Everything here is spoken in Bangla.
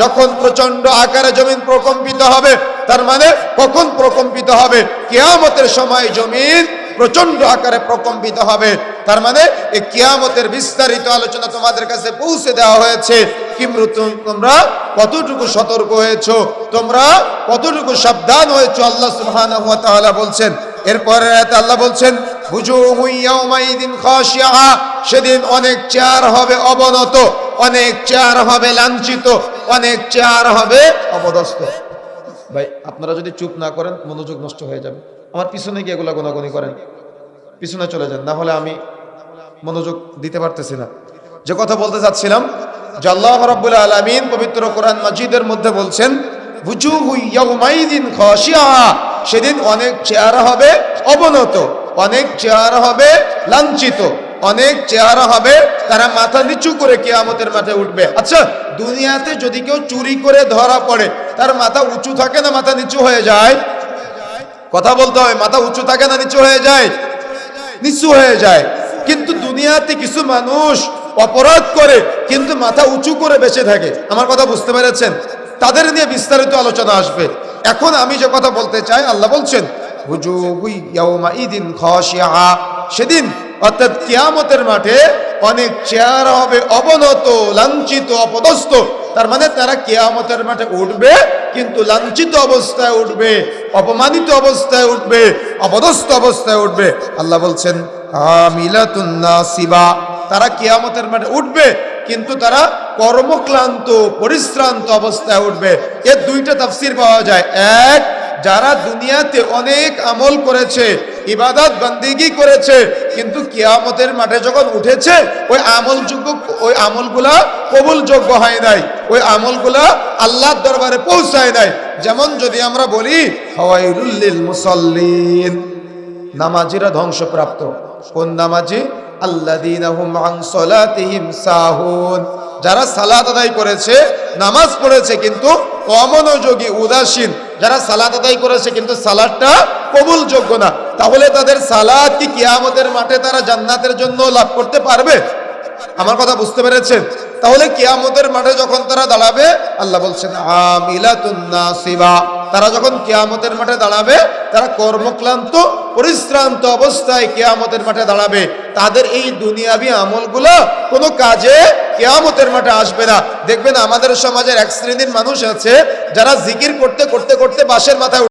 যখন প্রচণ্ড আকারে জমিন প্রকম্পিত হবে, তার মানে কখন প্রকম্পিত হবে? কেয়ামতের সময় জমিন প্রচণ্ড আকারে প্রকম্পিত হবে। তার মানে এই কিয়ামতের বিস্তারিত আলোচনা তোমাদের কাছে পৌঁছে দেওয়া হয়েছে। তোমরা কতটুকু সতর্ক হয়েছো? তোমরা কতটুকু সাবধান হয়েছো? আল্লাহ বলছেন। এরপরে আল্লাহ বলছেন সেদিন অনেক চেয়ার হবে অবনত, অনেক চেয়ার হবে লাঞ্ছিত, অনেক চেয়ার হবে অপদস্থ। ভাই, আপনারা যদি চুপ না করেন, মনোযোগ নষ্ট হয়ে যাবে। আমার পিছনে গিয়ে এগুলা গোনাগুনি করেন। পিছনে চলে যান, না হলে আমি মনোযোগ দিতে পারতেছি না। যে কথা বলতে চাচ্ছিলাম, যে আল্লাহ রাব্বুল আলামিন পবিত্র কোরআন মাজিদের মধ্যে বলছেন সেদিন অনেক চেহারা হবে অবনত। অনেক চেহারা হবে লাঞ্ছিত, অনেক চেহারা হবে, তারা মাথা নিচু করে কিয়ামতের মাথায় উঠবে। আচ্ছা দুনিয়াতে যদি কেউ চুরি করে ধরা পড়ে, তার মাথা উঁচু থাকে না মাথা নিচু হয়ে যায়? কথা বলতে হয় মাথা উঁচু থাকে না নিচু হয়ে যায়? নিচু হয়ে যায়। কিন্তু দুনিয়াতে কিছু মানুষ অপরাধ করে, কিন্তু মাথা উঁচু করে বেঁচে থাকে। আমার কথা বুঝতে পেরেছেন? তাদের নিয়ে বিস্তারিত আলোচনা আসবে। এখন আমি যে কথা বলতে চাই, আল্লাহ বলছেন সেদিন, অর্থাৎ কিয়ামতের মাঠে অনেক চেহারা হবে অবনত, লাঞ্ছিত, অপদস্থ। তার মানে তারা কিয়ামতের মাঠে উঠবে, কিন্তু লাঞ্ছিত অবস্থায় উঠবে, অপমানিত অবস্থায় উঠবে, অপদস্থ অবস্থায় উঠবে। আল্লাহ বলছেন নাসিবা। তারা কিয়ামতের মাঠে উঠবে, কিন্তু তারা কর্মক্লান্ত, পরিশ্রান্ত অবস্থায় উঠবে। এর দুইটা তাফসির পাওয়া যায়। এক যারা দুনিয়াতে অনেক আমল করেছে, ইবাদত বান্দিগি করেছে, কিন্তু কিয়ামতের মাঠে যখন উঠেছে, ওই আমলযোগ্য, ওই আমলগুলা কবুলযোগ্য হয় নাই। ওই আমলগুলা আল্লাহর দরবারে পৌঁছায় নাই। যেমন যদি আমরা বলি হাওয়াইরুল্লিল মুসাল্লিন, নামাজিরা ধ্বংসপ্রাপ্ত। কোন নামাজি? যারা সালাত আদায় করেছে, নামাজ পড়েছে, কিন্তু অমনোযোগী, উদাসীন যারা সালাদ আদায় করেছে, কিন্তু সালাদটা কবুলযোগ্য না। তাহলে তাদের সালাদ কি কিয়ামতের মাঠে তারা জান্নাতের জন্য লাভ করতে পারবে? আমার কথা বুঝতে পেরেছেন? তাহলে কিয়ামতের মাঠে যখন তারা দাঁড়াবে, আল্লাহ বলছেন তারা যখন কিয়ামতের মাঠে দাঁড়াবে, তারা কর্মক্লান্ত, পরিশ্রান্ত অবস্থায় কিয়ামতের মাঠে দাঁড়াবে। তাদের এই দুনিয়াবি আমলগুলো কোনো কাজে কেয়ামতের মাঠে আসবে না। দেখবেন আমাদের সমাজের এক শ্রেণির মানুষ আছে, যারা জিকির করতে করতে করতে বাসের মাথায়